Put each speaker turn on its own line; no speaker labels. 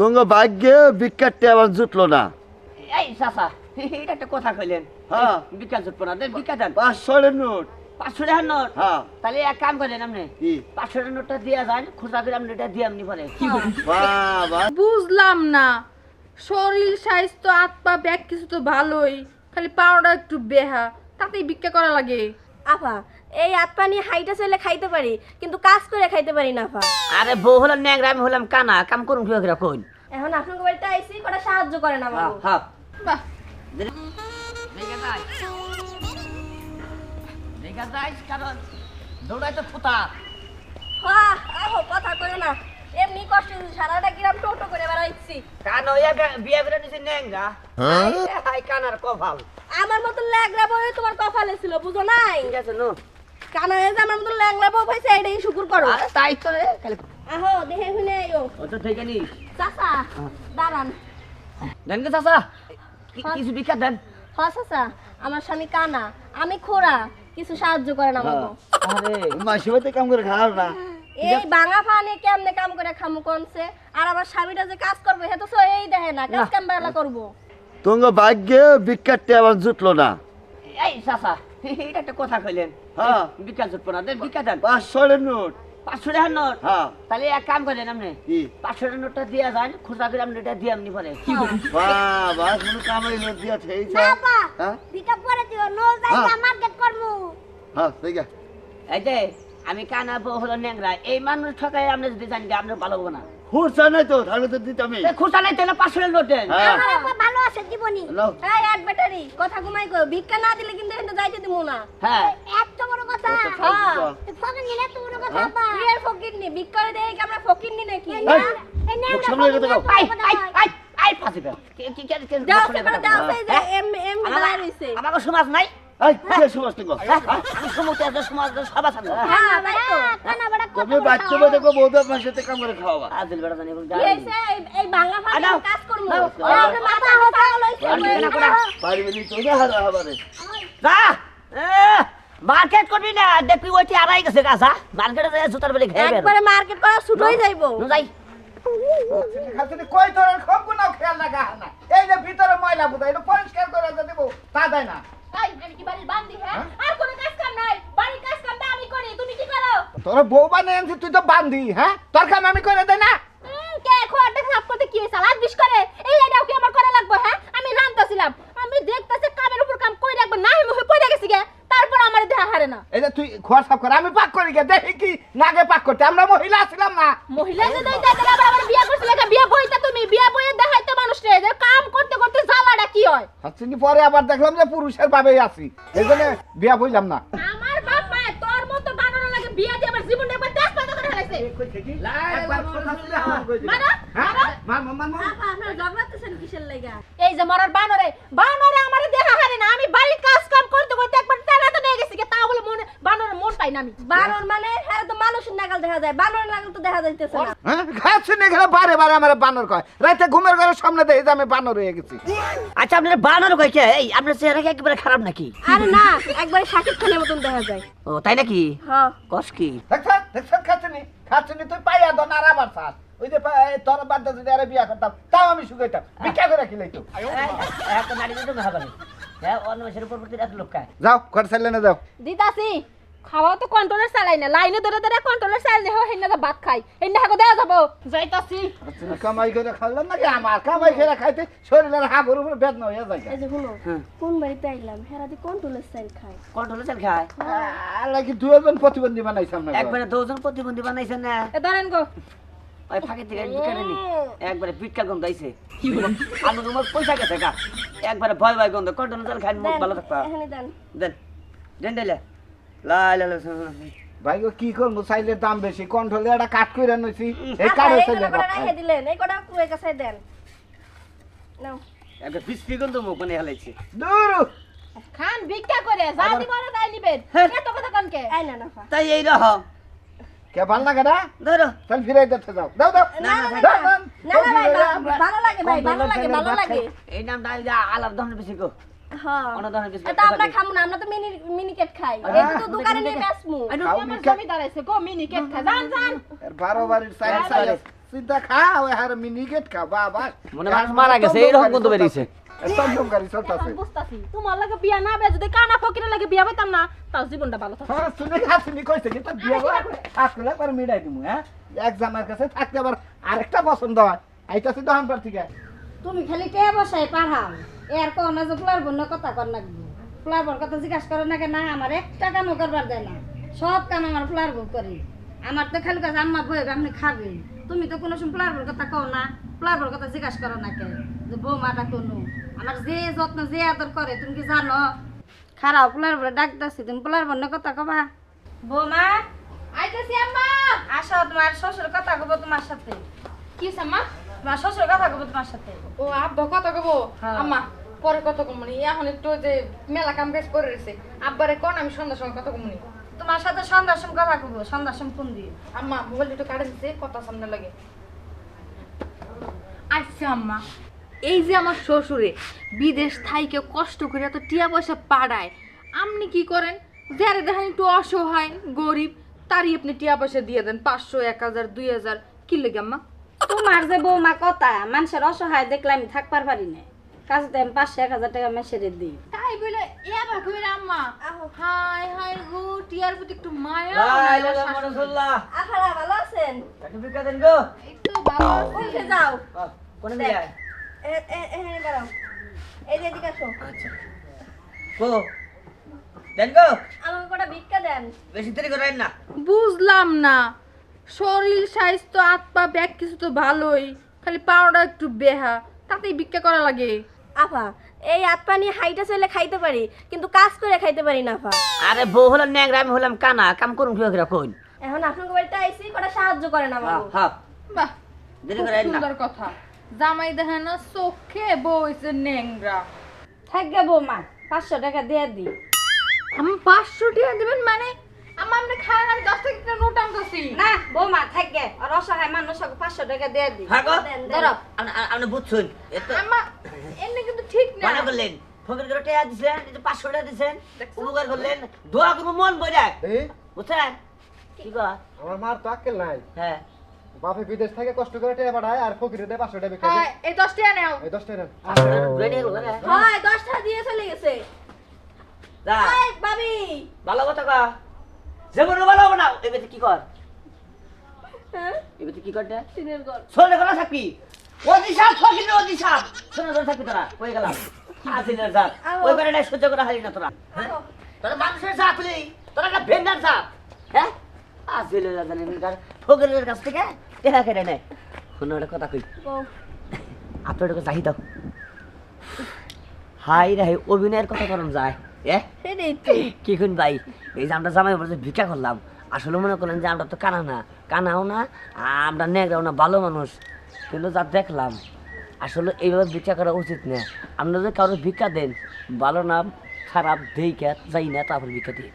তোমার ভাগ্যে ভিক্ষারটি আবার জুটলো না।
এই চাচা এটা একটা কথা কইলেন।
হ্যাঁ।
বিকা জুটবো না দেন
পাঁচশো নোট।
পাঁচশো টাকার নোট?
হ্যাঁ।
তাহলে এক কাম করেন আপনি
কি?
পাঁচশো টাকার নোটটা দিয়ে যান খুচরা করে আপনি এটা দিয়ে আপনি পরে।
বুঝলাম না। শরীর স্বাস্থ্য পা ব্যাগ কিছু তো ভালোই। খালি পাওয়াটা একটু বেহা তাতেই ভিক্ষা করা লাগে।
আফা এই হাত পানি হাইটা চলে খাইতে পারি কিন্তু কাজ করে খাইতে পারি না আফা।
আরে বউ হলাম ন্যাংরা আমি হলাম কানা কাম করুন কি করে কোন
এখন আপনার বাড়িতে আইসি কটা সাহায্য করেন
হ্যাঁ
আমাকে
হ্যাঁ
বাহ।
দেখে যাই। দেখে যাই কারণ দৌড়াই তো ফুটা।
হ্যাঁ আহো কথা কইও না। এমনি কষ্ট সারাটা গ্রাম টোটো করে বেড়াইছি।
কান হইয়া গে- বিয়ে করে নিছে ন্যাংরা। হাই হাই কানার কপাল।
আমার মতন ল্যাংরা বই তোমার কপালে ছিল বুঝো নাই?
ঠিক আছে নো।
কানা যে আমার মতন ল্যাংরা বউ পাইছে এটাই শুকুর করো।
আরে তাই তো রে। খালি
আহো দেখে শুনে আইও।
তো ঠিক নিস।
চাচা দাঁড়ান।
দেন কে চাচা কিছু বিখ্যাত দেন।
হ চাচা আমার স্বামী কানা। আমি খোরা কিছু সাহায্য করেন আমাকে
আরে
মাসি বাড়িতে কাম করে খাওয়ার না।
এই ভাঙা ফানে কেমনে কাম করে খামু কোনছে? আর আমার স্বামীটা যে কাজ করবে হে তো সো এই দেখে না। কাজ কাম বেলা করব।
তোমার ভাগ্যে ভিক্ষারটি আবার জুটলো না।
এই চাচা। এটা একটা কথা কইলেন।
হ্যাঁ।
জুটবো না দেন বিখ্যাত দেন।
পাঁচশো নোট।
পাঁচশো টাকার নোট?
হ্যাঁ।
তাহলে এক কাম করেন আপনি
কি?
পাঁচশো টাকার নোটটা দিয়ে যান খুচরা করে আপনি এটা দিয়ে আপনি পরে
বাবা কোনো কামাই নোট
না, বা।
হ্যাঁ?
পরে দিও নো
হ্যাঁ।
যাই মার্কেট করমু
হ্যাঁ ঠিক আছে।
এই যে আমি কানা বউ হলো ন্যাংরা এই মানুষ ঠকাই আপনি যদি জানি যে আপনার ভালো হবে না।
খুরসা নাই তো তাহলে তো দিতামই
এ খুচরা নাই তাহলে পাঁচশো নোট দেন
হ্যাঁ
আমার আপা ভালো আছে জীবনী। এই এক ব্যাটারি কথা ঘুমাই কো ভিক্ষা না দিলে কিন্তু এখানে যাইতে দিমু না
হ্যাঁ
এত বড় কথা হ্যাঁ। ফকির নিলে এত বড় কথা
হ্যাঁ?
কি এর ফকির নি ভিক্ষা দেই কি আমরা ফকির নি নাকি
এই, মুখ সামনে রেখে দাও।
আই আই আই আই ফাঁসি ফেল কি কি কি
দাও সেটা
টাকা
দাও যে এম এম
আমার-
দাঁড়ায় রইছে
আমাকে সমাজ নাই
এই কে সমস্ত গো
হ্যাঁ? আমি সমাজ সব আছে
হ্যাঁ তাই তো
তুমি বাচ্চা বাচ্চা কো বউদের আপনার সাথে কাম করে খাওয়াবা।
আদিল বেড়া জানি
এই- এই ভাঙা ফানে কাজ করমু
দাও।
মাথা হতা লইছে।
আর দিবে না করে।
বাড়ি বাড়ি তো না হারা হাবারে
যা মার্কেট করবি না দেখবি ওইটি আড়াই গেছে গাছা মার্কেটে যায় জুতার বেলে খেয়ে
একবারে মার্কেট করা ছুটোই যাইবো।
যাই।
খালি কই তোর? সব কোনো খেয়াল লাগা না। এই যে ভিতরে ময়লা বুঝা এটা পরিষ্কার করে যে তা দেয় না।
কি বান্দি হ্যাঁ? আর কোনো কাজ কাম নাই বাড়ির কাজ কাম আমি করি তুমি কি করো
তোর বউ বানিয়ে আনছি তুই তো বান্ধি হ্যাঁ? তোর কাম আমি করে দেয় না।
কে খোয়াটা সাফ করতে কি হইছে লাজ বিশ করে। এই এটাও কি আমার করা লাগবে হ্যাঁ? আমি রান্তাছিলাম আমি দেখতাছি কামের উপর কাম কই রাখবে না মুখে পড়ে গেছি গে। তারপর আমার দেহা হারে না।
এই যে তুই খোয়া সাফ করে আমি পাক করি গে দেখি কি নাগে পাক করতে। আমরা মহিলা ছিলাম না।
মহিলা যে দেই দেই আবার আমার বিয়া করছিল গে। বিয়া বইতা তুমি বিয়া বইয়ে দেখাইতে মানুষ রে। যে কাম করতে করতে জ্বালাটা কি হয়?
হচ্ছে কি পরে আবার দেখলাম যে পুরুষের ভাবেই আছি। এই জন্য বিয়া বইলাম না।
আমার বাপ মা তোর মতো বানানো লাগে বিয়া দিয়ে আমার জীবনটা একবার তেজ পাতা করে ফেলাইছে মারা এই যে মরার বানরে বানরে আমার দেখা হারে না আমি বাড়ির কাজ কাম করতে করতে একবার টানা তো নিয়ে গেছি তা বলে মনে মন পাই না আমি বানর মানে হ্যাঁ তো মানুষের নাগাল দেখা যায় বানর নাগাল তো দেখা যাইতেছে না
হ্যাঁ খাচ্ছি না বারে বারে আমার বানর কয় রাতে ঘুমের ঘরের সামনে দেখি যে আমি বানর হয়ে গেছি
আচ্ছা আপনার বানানো কইছে এই আপনার চেহারা কি একেবারে খারাপ নাকি
আরে না একবারে শাকিব খানের মতন দেখা যায়
ও তাই নাকি
হ্যাঁ
কস কি
দেখছেন দেখছেন খাচ্ছিনি খাচ্ছিনি তুই পাইয়া দন আর আবার সার ওই যে তোর বাদ যদি আরে বিয়া করতাম তাও আমি শুকাইতাম ভিক্ষা করে
নারী হ্যাঁ অন্য উপর প্রতি এত লোক খায়
যাও ঘর চাইলে না যাও
দিতাছি খাওয়া তো কন্ট্রোলের চালাই না লাইনে ধরে ধরে কন্ট্রোলের চাল দেহ হেন না ভাত খাই হেন হাগো দেওয়া যাব যাইতাছি।
তুমি কামাই করে খাইলাম নাকি? আমার কামাই করে খাইতে শরীরের হাগর উপরে বেদনা হয়ে যায়।
এই যে শুনো
হ্যাঁ।
কোন বাড়িতে আইলাম হেরাদি কোন টুলের স্টাইল খায়।
কন্ট্রোলে চাল খায়?
আল্লাহ কি দুজন প্রতিবন্ধী বানাইছাম না
একবারে দুজন প্রতিবন্ধী বানাইছেন না?
এ ধরেন গো।
ওই ফাঁকে থেকে বিকারে নি। একবারে পিটকা গন্ধ আইছে। আলু তোমার পয়সা গেছে গা। একবারে ভয় ভয় গন্ধ। কন্ট্রোলে চাল খাই মুখ ভালো থাকবা।
এখানে দেন
দেন দেন। দিলে
ভাই কি করব? চাইলের দাম বেশি। কন্ট্রোলে একটা কাট করে নইছি। এই চাইলে
কটা করে রেখে দিলেন এই কটা কুয়ে কাছে দেন। নাও।
একটা পিসপি গন্ধ মুখ মানে হেলাইছে।
দূর!
খান ভিক্ষা করে যা দিব না তাই নিবেন। এত কথা কানকে
আই না নাফা
তাই এই রকম
কে ভালো লাগে না?
ধরো।
তাহলে ফিরে দিতে যাও। দাও দাও।
না না না ভাই ভালো লাগে ভাই ভালো লাগে ভালো লাগে।
এই নাম যা আলাপ ধরনের বেশি গো।
হ্যাঁ।
অন্য ধরনের বিস্কুট
এটা আমরা খামু না আমরা তো মিনি মিনি কেট খাই।
আরে,
এটা তো দোকানে নিয়ে বেচমু।
আরে,
খাও
আমার
মিকা।
জমি দাঁড়াইছে গো মিনি কেট খা। জান জান
এর বারো বাড়ির চাইল
চাইলে
চাইলে চিন্তা খা ওই হার মিনিকেট খা বাবা।
মনে হয় মানুষ মারা গেছে, এরকম গন্ধ বেরিয়েছে।
টমটম গাড়ি চলতেছে।
এখন বুঝতাছি। তোমার লাগে বিয়া না বে যদি কানা ফকিরের লাগে বিয়া পাইতাম না তাও জীবনটা ভালো থাকতো।
হ্যাঁ শুনে খাসিনি কইছে কি তোর আজকে একবার মিলাই দিমু হ্যাঁ? এক কাছে থাকতে আবার আরেকটা পছন্দ হয়। আইতাছি দহন পর থেকে।
তুমি খালি কে বসাই পারহাও এর কো না যে ফুলার বন্য কথা কর নাকবো ফুলার বোর কথা জিজ্ঞাসা করে নাকি? না, আমার একটা কামও করবার দেয় না। সব কাম আমার ফুলার বউ করি। আমার তো খালি কাছে আম্মা বই আপনি খাবেন তুমি তো কোনো সময় বোর কথা কও না। ফুলার বোর কথা জিজ্ঞাসা করো না কে যে বৌমাটা কোনো। আমার যে যত্ন, যে আদর করে, তুমি কি জানো? খারাপ ফুলার বোরে ডাক দাসি তুমি ফুলার বন্য কথা কবা। বৌমা,
আইতাছি আম্মা।
আসো তোমার শ্বশুর কথা কব তোমার সাথে।
কি আম্মা?
তোমার শ্বশুর কথা কব তোমার সাথে?
ও আব্বা কত কব
হ্যাঁ।
আম্মা পরে কত কমনি এখন একটু যে মেলা কাম কাজ করে রয়েছে। আব্বারে কোন আমি সন্ধ্যার সময় কত কমনি
তোমার সাথে সন্ধ্যার সময় কথা কব সন্ধ্যার সময় ফোন দিয়ে
আম্মা মোবাইল একটু কাটে দিতে কথা সামনে লাগে। আচ্ছা আম্মা। এই যে আমার শ্বশুরে বিদেশ থাইকে কষ্ট করে এত টিয়া পয়সা পাড়ায় আপনি কি করেন? যারা দেখেন একটু অসহায় গরিব তারই আপনি টিয়া পয়সা দিয়ে দেন পাঁচশো এক হাজার দুই হাজার। কি লেগে আম্মা?
তোমার যে বৌমা কথা মানুষের অসহায় দেখলে আমি থাকবার পারি না পাঁচশো এক হাজার টাকা দিই
তাই বলে এবার কইরা আম্মা হাই হাই গো টিয়ার প্রতি একটু মায়া
লা
নাই,
ইলাহা
আমার শাশুড়ি।
ইল্লাল্লাহ।
আপনারা ভালো আছেন
একটু ভিক্ষা দেন গো।
একটু ভালো
উঠে যাও
আহ, কোনে দিয়ে আয়?
দাঁড়াও এই যে এদিকে আসো
আচ্ছা। কো? দেন গো।
আমাকে কটা ভিক্ষা দেন
বেশি দেরি করেন না
বুঝলাম না শরীর স্বাস্থ্য পা ব্যাগ কিছু তো ভালোই। খালি পাওয়াটা একটু বেহা তাতেই ভিক্ষা করা লাগে।
আফা এই হাত পানি হাইটা চলে খাইতে পারি কিন্তু কাজ করে খাইতে পারি না আফা।
আরে বউ হলাম ন্যাংরা আমি হলাম কানা কাম করুন কি করে কোন
এখন আপনার বাড়িতে আইসি কটা সাহায্য করেন আমার
হ্যাঁ হ্যাঁ।
বাহ
দেরি করেন না।
সুন্দর কথা। জামাই দেখে না চোখে বইছে ন্যাংরা।
থাকবে বৌমা পাঁচশো টাকা দিয়ে দি।
আমি পাঁচশো টাকা দেবেন মানে? আমার আপনি খান আমি নোট আনতেছি।
না বৌমা থাকবে আর অসহায় মানুষ পাঁচশো টাকা দিয়ে দিই
হ্যাঁ গো।
দেন, দেন।
ধরো।
আপনি আপনি বুঝছেন
আমার এমনি কিন্তু ঠিক না।
মনে করলেন ফকির করে টাকা দিছেন এই যে পাঁচশো টাকা দিছেন
দেখছ?
উপকার করলেন। দোয়া করব মন বজায় বুঝছেন? কি কর
আমার মার তো আক্কেল নাই।
হ্যাঁ।
বাপে বিদেশ থেকে কষ্ট করে টাকা পাঠায় আর ফকিরে দেয় পাঁচশো টাকা বিক্রি
এই দশ টাকা নেও।
এই দশ টাকা
রেডি হলো না
হয়। দিয়ে চলে গেছে।
ভালো কথা কা না এবারে কি কর?
হ্যাঁ?
এবারে কি
ঘর।
গলা থাকবি? তোরা কই গেলাম। আজিনের জাত। ওই করে নাই সহ্য করা হারি না তোরা। হ্যাঁ? তোরা মানুষের জাত নেই তোরা একটা ভেন্ডার জাত। হ্যাঁ? ফকিরের কাছ থেকে দেখা কেটে নেয় শোনো একটা কথা কই। আপনার একটা চাহি দাও। হাই রে অভিনয়ের কথা করম যায়। কি খুন ভাই? এই যে আমরা জামাই বলছে ভিক্ষা করলাম আসলে মনে করলেন যে আমরা তো কানা না। কানাও না আমরা নেগরাও না ভালো মানুষ। কিন্তু যা দেখলাম আসলে এইভাবে ভিক্ষা করা উচিত না। আপনারা যদি কারোর ভিক্ষা দেন ভালো না খারাপ দেই যাই না তারপর ভিক্ষা দিই